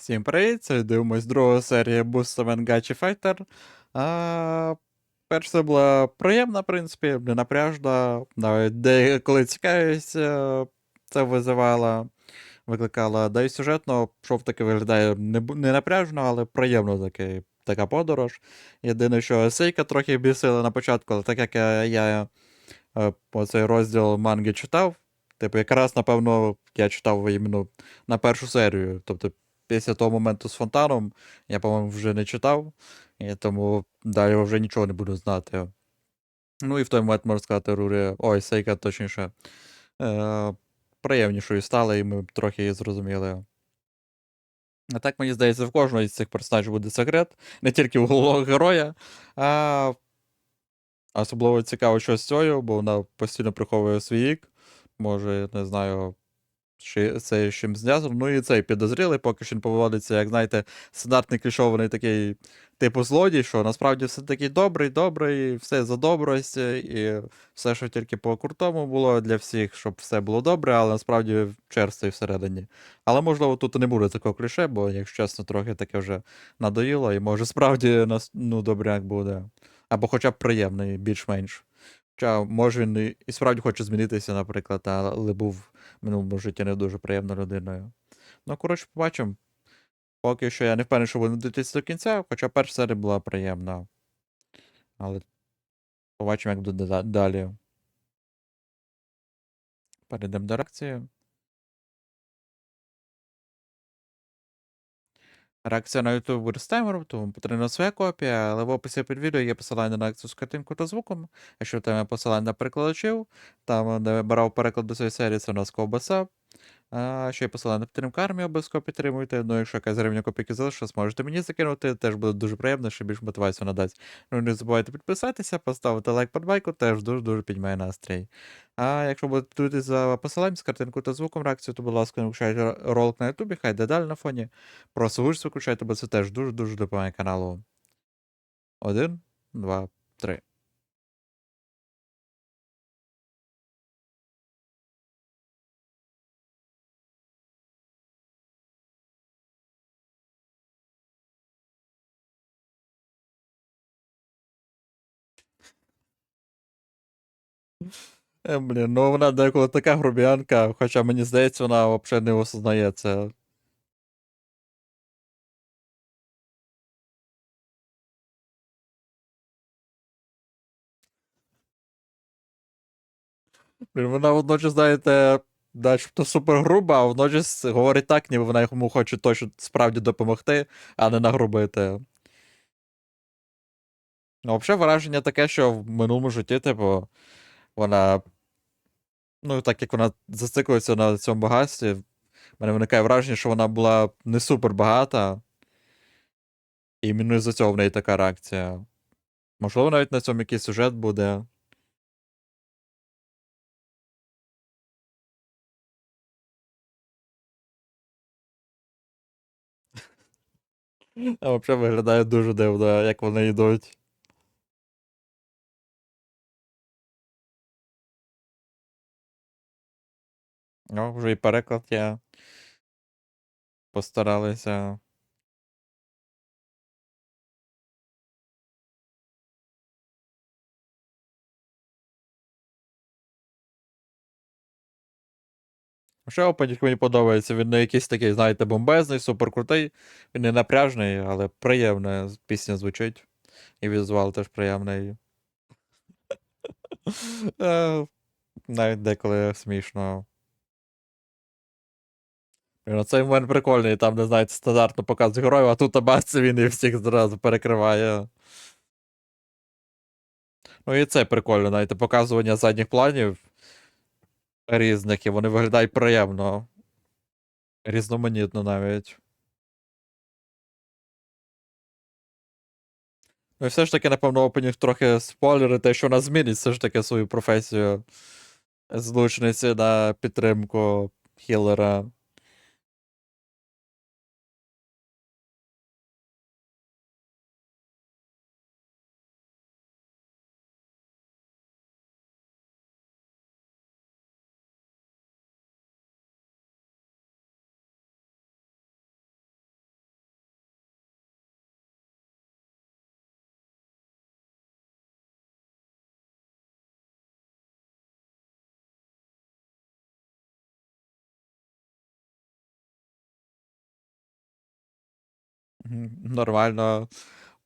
Всім привіт! Це дивимось другу серію Boost Summon Gachi Fighter. А, перша була приємна, в принципі, не напряжна. Навіть деколи цікавість е, це визивала, викликала. Да і сюжетно, що таки виглядає не, не напряжно, але приємно таки, така подорож. Єдине, що Сейка трохи бісила на початку, але так як я, я е, цей розділ манги читав, типу, якраз, напевно, я читав іменно на першу серію. Тобто після того моменту з фонтаном я, по-моєму, вже не читав, і тому далі вже нічого не буду знати. Ну і в той момент, можна сказати, Рурі, ой, Сейка, точніше, е, приємнішою стала, і ми трохи її зрозуміли. А так, мені здається, в кожного із цих персонажів буде секрет, не тільки у головного героя, а особливо цікаво, що з цією, бо вона постійно приховує свій вік. Може, не знаю, це з чим зв'язано. Ну і цей підозрілий, поки що він поводиться, як знаєте, стандартний клішований такий типу злодій, що насправді все такий добрий, добрий, все за добрость, і все, що тільки по крутому було для всіх, щоб все було добре, але насправді черствий всередині. Але можливо тут не буде такого кліше, бо, якщо чесно, трохи таке вже надоїло, і може справді нас, ну, добряк буде. Або хоча б приємний, більш-менш. Хоча, може, він і- справді хоче змінитися, наприклад, але був в минулому житті не дуже приємною людиною. Ну, коротше, побачимо. Поки що я не впевнений, що буду дивитися до кінця, хоча перша серія була приємна. Але побачимо, як буде далі. Перейдемо до реакції. Реакція на YouTube буде з таймером, тому потрібна своя копія, але в описі під відео є посилання на акцію з картинкою та звуком. Якщо в тебе посилання на перекладачів, там, де брав переклад до цієї серії, це у нас ковбаса. Ще є посилання на підтримку армії, обов'язково підтримуйте. Ну, якщо якась гривня копійки залишилась, можете мені закинути, теж буде дуже приємно, що більш мотивацію надасть. Ну, не забувайте підписатися, поставити лайк під байку, теж дуже-дуже піднімає настрій. А якщо будете дивитися за посиланням з картинкою та звуком реакцію, то, будь ласка, не включайте ролик на Ютубі, хай йде далі на фоні. Просто гучно включайте, бо це теж дуже-дуже допомагає каналу. Один, два, три. Е, блін, ну вона деколи така грубіянка, хоча мені здається, вона взагалі не осознає це. Блін, вона водночас, знаєте, начебто супер груба, а водночас говорить так, ніби вона йому хоче точно справді допомогти, а не нагрубити. Ну, взагалі, враження таке, що в минулому житті, типу, вона. Ну, так як вона зациклюється на цьому багатстві, в мене виникає враження, що вона була не супер багата. І іменно із-за цього в неї така реакція. Можливо, навіть на цьому якийсь сюжет буде. А взагалі виглядає дуже дивно, як вони йдуть. Ну, вже і переклад є. Постаралися. Ще опенінг мені подобається. Він не якийсь такий, знаєте, бомбезний, суперкрутий. Він не напряжний, але приємна пісня звучить. І візуал теж приємний. Е, Навіть деколи смішно. Ну, Цей момент прикольний, там, де, знаєте, стандартно показує героїв, а тут бачиться він і всіх зразу перекриває. Ну і це прикольно, знаєте, показування задніх планів різних, і вони виглядають приємно. Різноманітно навіть. Ну і все ж таки, напевно, опенінг трохи спойлери, те, що вона змінить все ж таки свою професію злучниці на підтримку хілера. Нормально.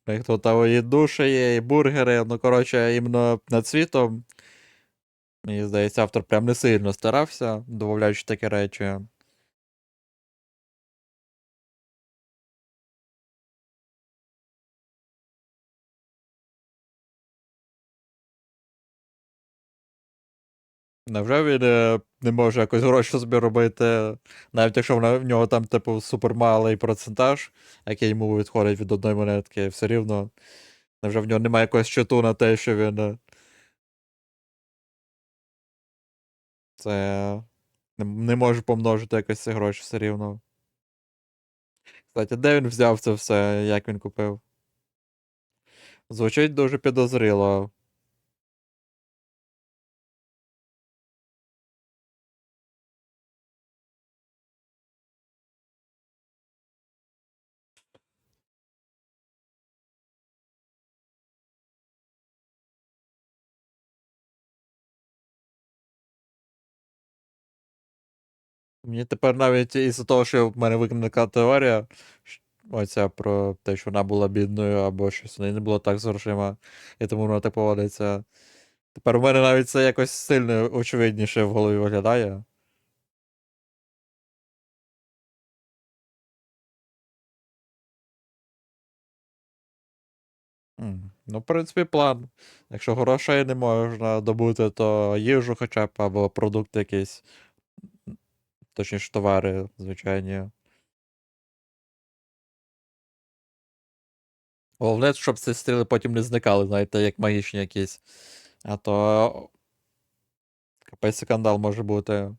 У них тут і душі є, і бургери. Ну, коротше, іменно над світом. Мені здається, автор прям не сильно старався, додаючи такі речі. Невже він е, не може якось гроші собі робити, навіть якщо в нього там, типу, супермалий процентаж, який йому відходить від одної монетки, все рівно. Невже в нього немає якогось щиту на те, що він. е, Це. Не може помножити якось ці гроші все рівно. Кстати, де він взяв це все, як він купив? Звучить дуже підозріло. Мені тепер навіть із-за того, що в мене виникла теорія, оця про те, що вона була бідною або щось неї не було так з і тому вона так поводиться. Тепер у мене навіть це якось сильно очевидніше в голові виглядає. Ну, в принципі, план. Якщо грошей не можна добути, то їжу хоча б або продукти якісь, м, точніше, товари, звичайні. Головне, щоб ці стріли потім не зникали, знаєте, як магічні якісь. А то капець скандал може бути.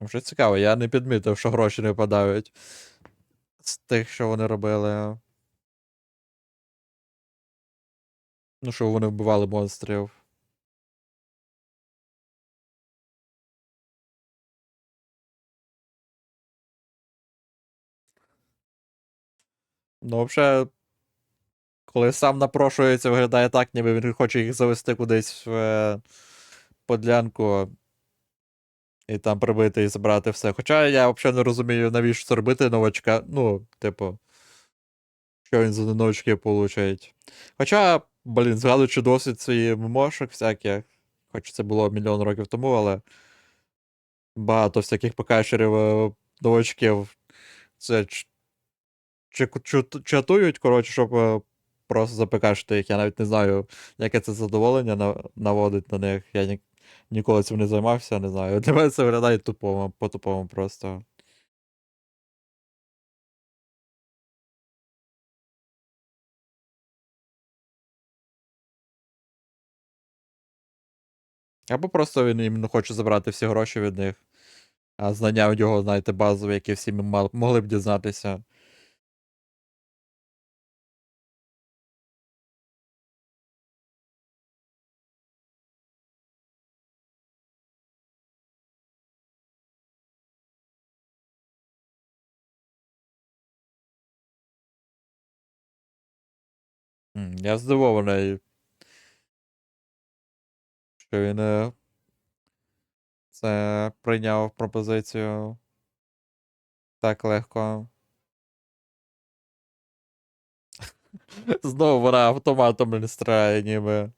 Вже цікаво, я не підмітив, що гроші не випадають з тих, що вони робили. Ну, що вони вбивали монстрів. Ну, взагалі, коли сам напрошується, виглядає так, ніби він хоче їх завести кудись в е, подлянку і там прибити і забрати все. Хоча я взагалі не розумію, навіщо це робити новачка. Ну, типу, що він за новачки получить. Хоча, блін, згадуючи досвід своїх мошок всяких, хоч це було мільйон років тому, але багато всяких покачерів е, новачків це чатують, коротше, щоб е, просто запекашити їх. Я навіть не знаю, яке це задоволення наводить на них. Я ніколи цим не займався, не знаю. Для мене це виглядає тупому, по-тупому просто. Або просто він іменно хоче забрати всі гроші від них, а знання у нього, знаєте, базові, які всі ми могли б дізнатися. Я здивований, що він е, це прийняв пропозицію так легко. Знову вона автоматом не стріляє, ніби.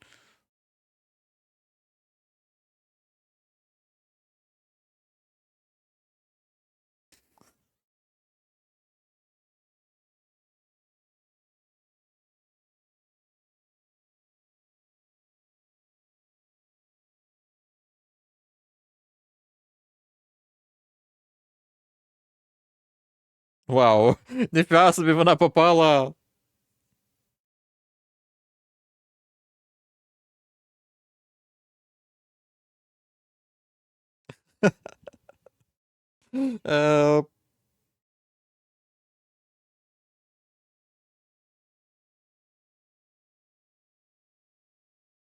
Вау! Ніфіга собі вона попала. Е,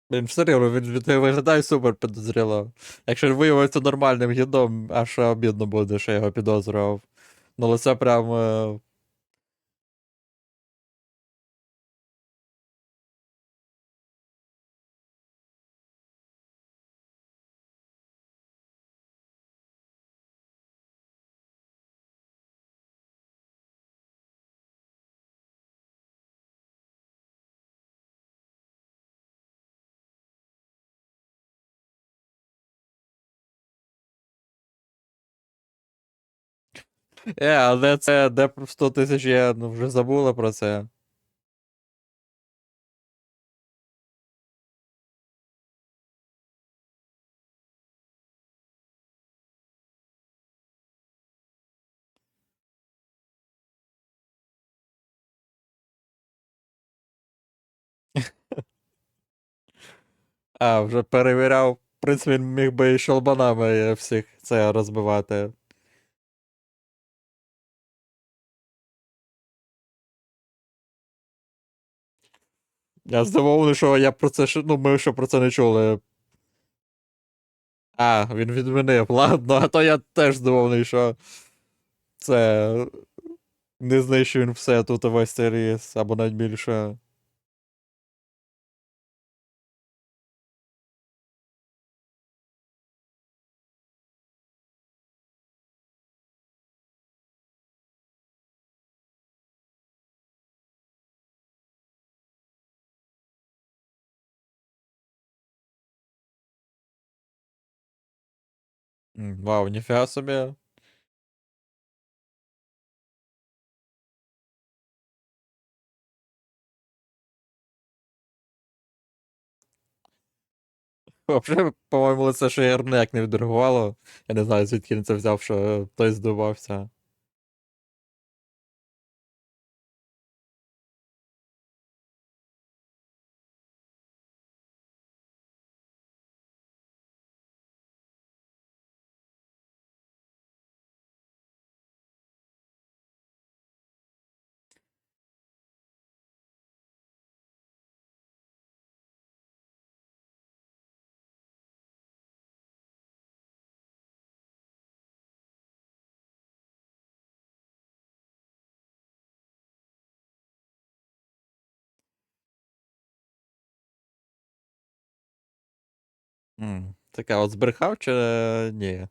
Блін, все рівно, він, він виглядає супер підозріло. Якщо він виявиться нормальним гідом, аж обідно буде, що я його підозрював. Ну, але це прям. Е, Е, а де це, де 100 тисяч є, ну вже забули про це. А, вже перевіряв. В принципі, міг би і шалбанами всіх це розбивати. Я здивований, що я про це ну, ми ще про це не чули. А, він відмінив. Ладно, а то я теж здивований, що це не знищив він все тут весь цей ріс, або навіть більше. Вау, ніфіга собі. Взагалі, по-моєму, лице, ярне як не відреагувало. Я не знаю, звідки він це взяв, що той здивався. М, Таке, от збрехав чи ні?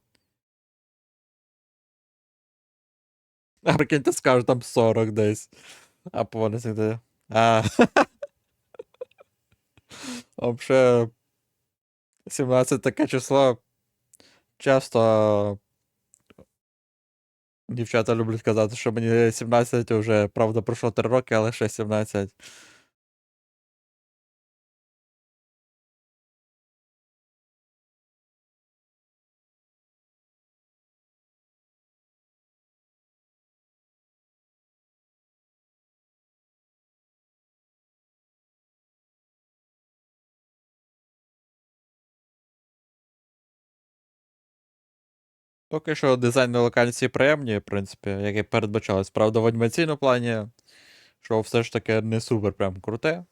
А прикиньте, скажу там 40 десь. А повне завжди. А. Вообще, 17 таке число. Часто дівчата люблять казати, що мені 17 вже, правда, пройшло 3 роки, але ще 17. Поки що дизайн локації приємні, в принципі, як і передбачалось. Правда, в анімаційному плані, що все ж таки не супер прям круте.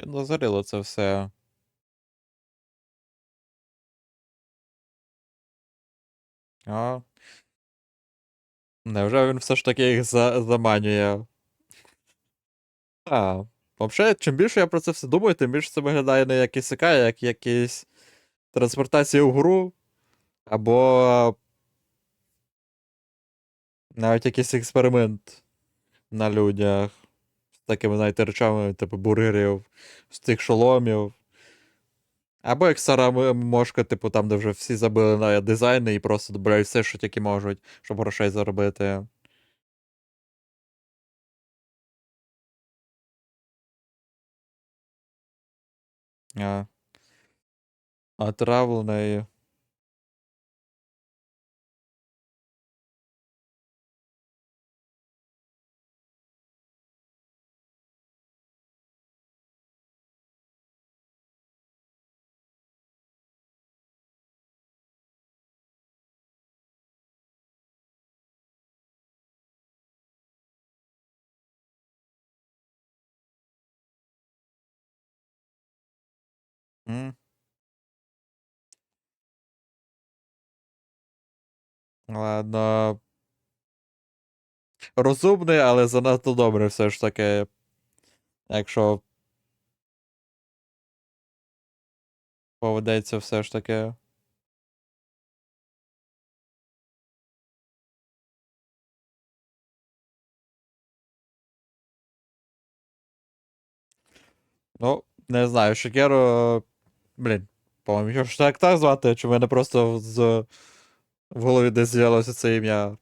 Підозріло це все. А. Невже він все ж таки їх за заманює? А. Взагалі, чим більше я про це все думаю, тим більше це виглядає не як ісика, як якісь транспортація в гру, або навіть якийсь експеримент на людях такими, знаєте, речами, типу бургерів, з цих шоломів. Або як стара мошка, типу, там, де вже всі забили на дизайни і просто додають все, що тільки можуть, щоб грошей заробити. А. Отравлений. М. Ладно. розумний, але занадто добре все ж таки. Якщо поведеться все ж таки. Ну, не знаю, Шикеру. Блін, по-моєму, ж так так звати, чи в мене просто з... в голові десь з'явилося це ім'я.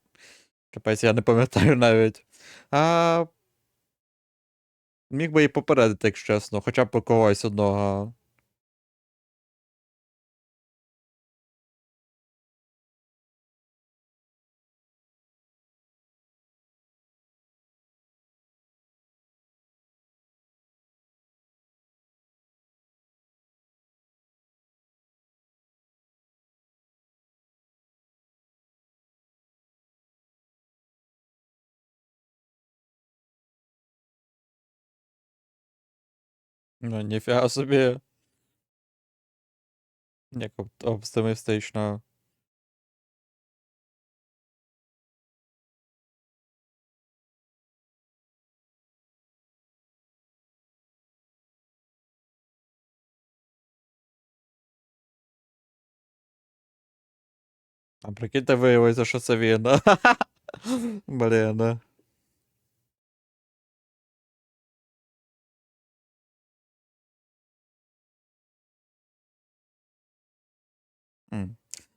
Капець, я не пам'ятаю навіть. А... Міг би і попередити, якщо чесно, хоча б когось одного. Ну, ніфіга собі. Як оп- оптимістично. А прикиньте, виявиться, що це він. Блін. М.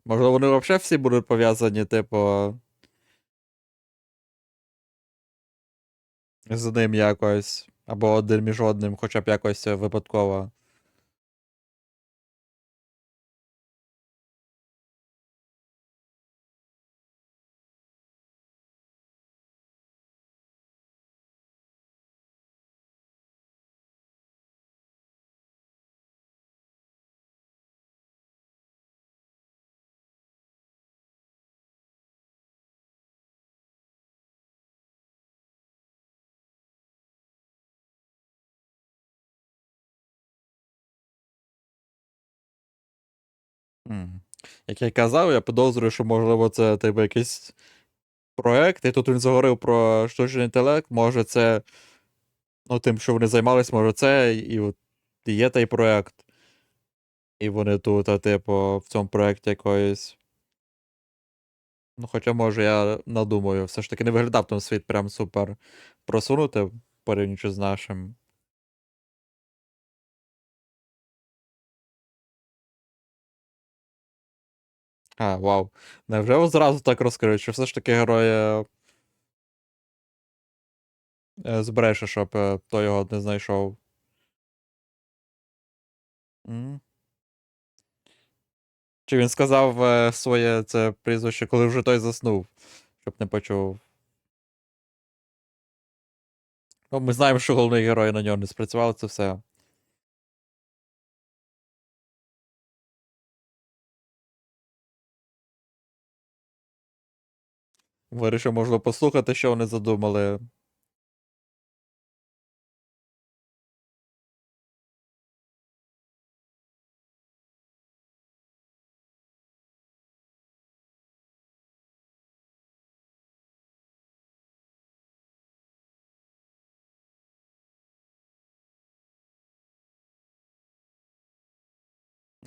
Можливо, вони взагалі всі будуть пов'язані, типу. З ним якось. Або один між одним, хоча б якось е, випадково. Як я казав, я підозрюю, що можливо це типу якийсь проект, і тут він заговорив про штучний інтелект, може це. Ну, тим, що вони займались, може це і от є той проект. І вони тут, а, типу, в цьому проєкті якоїсь. Ну, хоча, може, я надумаю, все ж таки не виглядав там світ прям супер просунути порівнюючи з нашим. А, вау. Невже зразу так розкриють, що все ж таки герої е, збреше, щоб е, хто його не знайшов. Чи він сказав е, своє це прізвище, коли вже той заснув, щоб не почув. Ну, ми знаємо, що головний герой на нього не спрацював, це все. Вирішив, можливо, послухати, що вони задумали.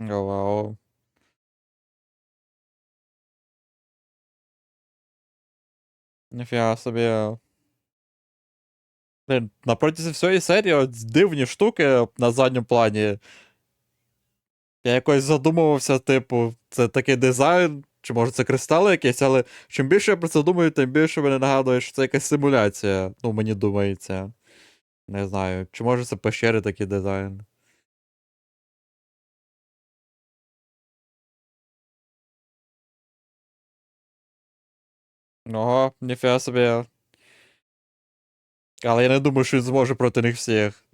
О, вау. Ніфіга собі. На протязі всієї серії дивні штуки на задньому плані. Я якось задумувався, типу, це такий дизайн, чи може це кристали якісь, але чим більше я про це думаю, тим більше мене нагадує, що це якась симуляція. Ну, мені думається. Не знаю. Чи може це пещери такий дизайн? Ого, ніфіга собі. Але я не думаю, що він зможе проти них всіх.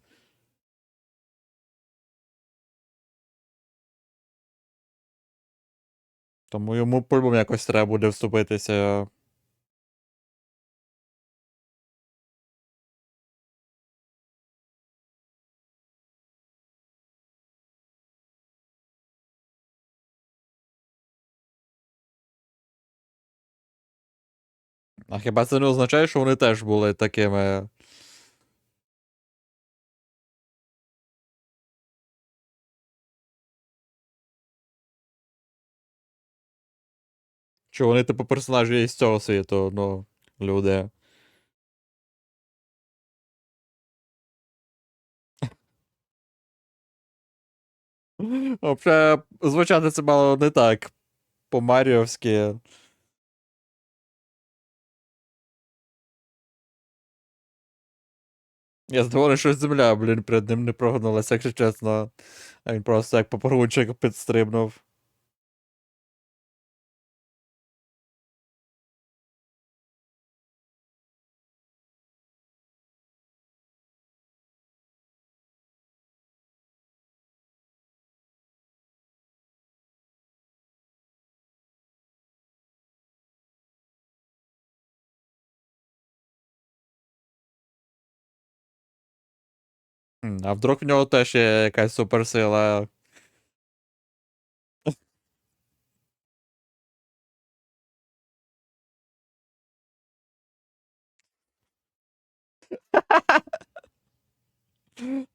Тому йому по-любому якось треба буде вступитися. А хіба це не означає, що вони теж були такими. Що вони, типу, персонажі із цього світу, ну, люди. Взагалі, звучати це мало не так. По-маріовськи. Я здивований, що земля, блін, перед ним не прогнулася, якщо чесно. А він просто як попоручик підстрибнув. А вдруг в нього теж є якась суперсила.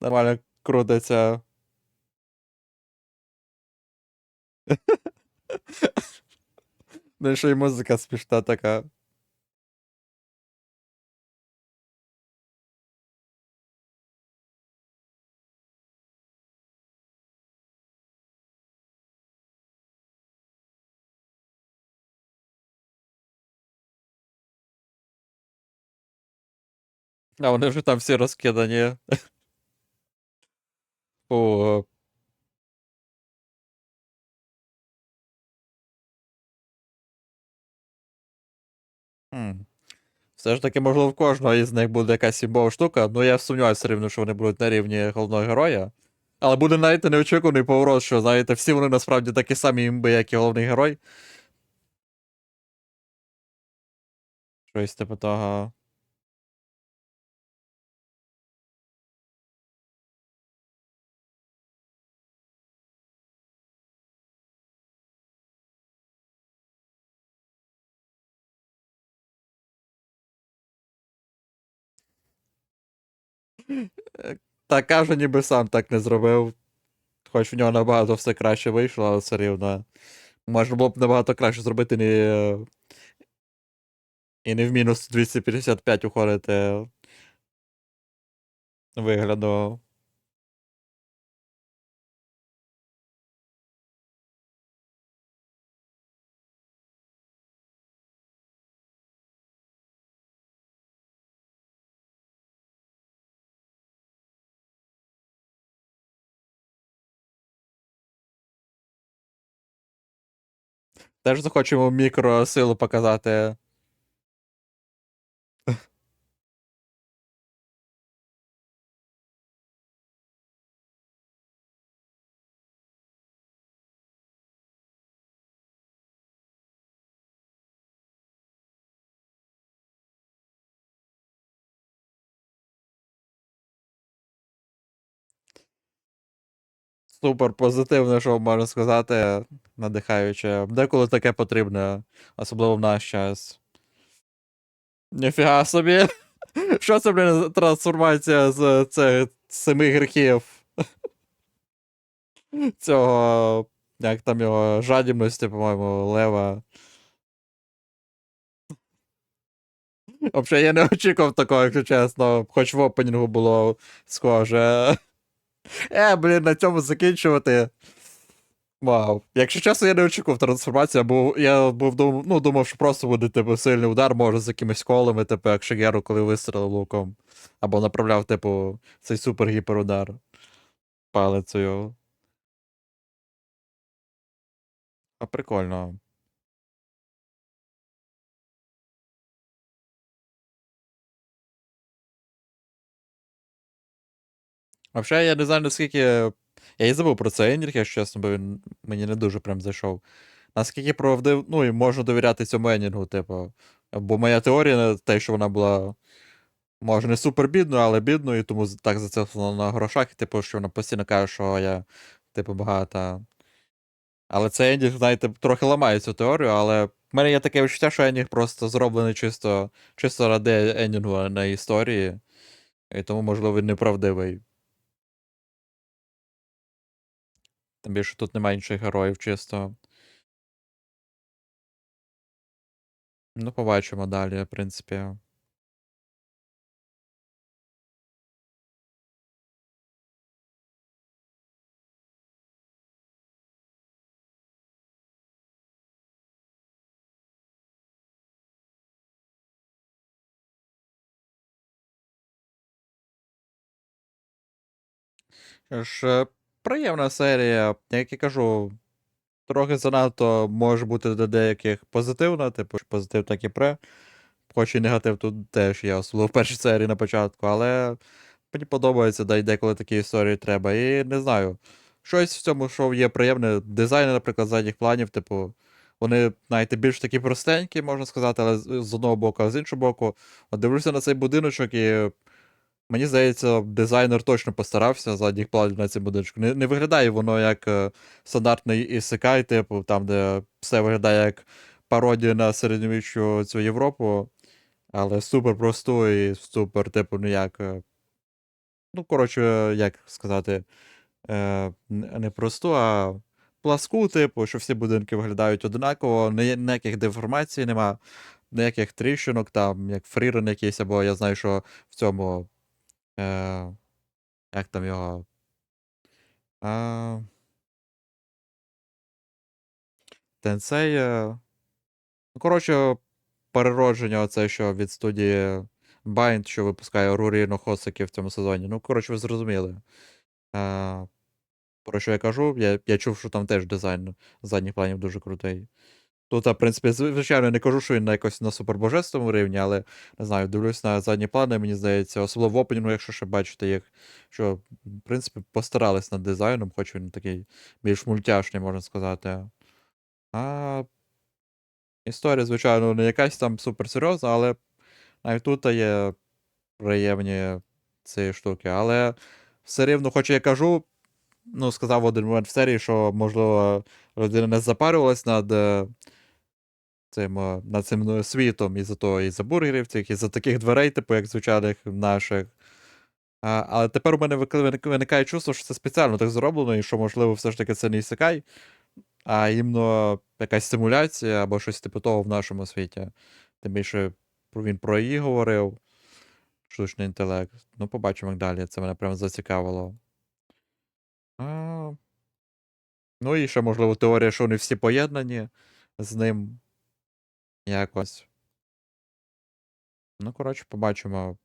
Нормально крутиться. Ну, ще й музика смішна така. А вони вже там всі розкидані. О, хм. Все ж таки, можливо, в кожного із них буде якась імбова штука, ну я сумніваюся рівно, що вони будуть на рівні головного героя. Але буде, знаєте, неочікуваний поворот, що, знаєте, всі вони насправді такі самі імби, як і головний герой. Щось типу того. Та каже, ніби сам так не зробив. Хоч в нього набагато все краще вийшло, але все рівно. Можна було б набагато краще зробити не. І не в мінус 255 уходити вигляду. Теж захочемо мікросилу показати. Супер позитивне, що можна сказати, надихаюче. Деколи таке потрібне, особливо в наш час. Ніфіга собі. Що це, блін, трансформація з цих семи гріхів? Цього. Як там його жадібності, по-моєму, лева. Взагалі, я не очікував такого, якщо чесно. Хоч в опенінгу було схоже. Е, блін, на цьому закінчувати. Вау. Якщо чесно, я не очікував трансформацію, бо я був дум... ну, думав, що просто буде типу, сильний удар, може, з якимись колами, типу, як Шигеру, коли вистрілив луком. Або направляв, типу, цей супер-гіперудар палицею. А прикольно. Взагалі, я не знаю, наскільки. Я і забув про цей енінг, якщо чесно, бо він мені не дуже прям зайшов. Наскільки правдив, ну і можна довіряти цьому енінгу, типу. Бо моя теорія, те, що вона була. Може, не супер бідною, але бідною, тому так зациклена на грошах, і, типу, що вона постійно каже, що я, типу, багата. Але цей ендінг, знаєте, трохи ламає цю теорію, але У мене є таке відчуття, що Енінг просто зроблений чисто, чисто ради Енінгу, а не історії. І тому, можливо, він неправдивий. Тим більше тут немає інших героїв чисто. Ну, побачимо далі, в принципі. Що ж, е, приємна серія, як я кажу, трохи занадто може бути до деяких позитивна, типу, позитив так і пре. Хоч і негатив тут теж є, особливо в першій серії на початку, але мені подобається, да деколи такі історії треба. І не знаю. Щось в цьому шоу є приємне. Дизайни, наприклад, задніх планів, типу, вони, знаєте, більш такі простенькі, можна сказати, але з одного боку, а з іншого боку, от дивлюся на цей будиночок і. Мені здається, дизайнер точно постарався задніх планів на цій будиночку. Не, не виглядає воно як е, стандартний ісекай, типу, там, де все виглядає як пародія на середньовіччю цю Європу, але супер просту і супер, типу, ну як. е, Ну, коротше, як сказати, е, не просту, а пласку, типу, що всі будинки виглядають однаково, ніяких деформацій нема, ніяких тріщинок, там, як фрірен якийсь, або я знаю, що в цьому. Е, як там його? А, Тенсей. е, Ну, коротше, переродження, оце, що від студії Bind, що випускає Руріно Хосаки в цьому сезоні. Ну, коротше, ви зрозуміли. А, про що я кажу? Я, я чув, що там теж дизайн задніх планів дуже крутий. Тут, в принципі, звичайно, не кажу, що він на якось на супербожественному рівні, але не знаю, дивлюсь на задні плани, мені здається, особливо в опенінгу, якщо ще бачите їх, що, в принципі, постарались над дизайном, хоч він такий більш мультяшний, можна сказати. А історія, звичайно, не якась там суперсерйозна, але навіть тут є приємні ці штуки. Але все рівно, хоч я кажу, ну, сказав один момент в серії, що, можливо, людина не запарювалась над. Цим, е, над цим е, світом із-за того, із-за бургерів, цих, із-за таких дверей, типу, як звичайних наших. А, але тепер у мене виникає чувство, що це спеціально так зроблено, і що, можливо, все ж таки це не ісекай, а іменно якась симуляція або щось типу того в нашому світі. Тим більше він про її говорив. Штучний інтелект. Ну, побачимо як далі. Це мене прям зацікавило. А, ну і ще, можливо, теорія, що вони всі поєднані з ним якось. Ну, коротше, побачимо,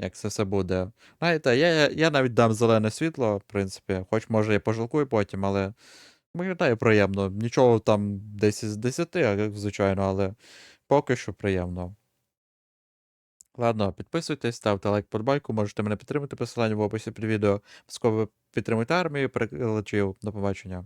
як це все буде. Знаєте, я, я, навіть дам зелене світло, в принципі, хоч може я пожалкую потім, але виглядає приємно. Нічого там десь із 10, а, звичайно, але поки що приємно. Ладно, підписуйтесь, ставте лайк подбайку, можете мене підтримати посилання в описі під відео. Обов'язково підтримуйте армію, перекладачів. До побачення.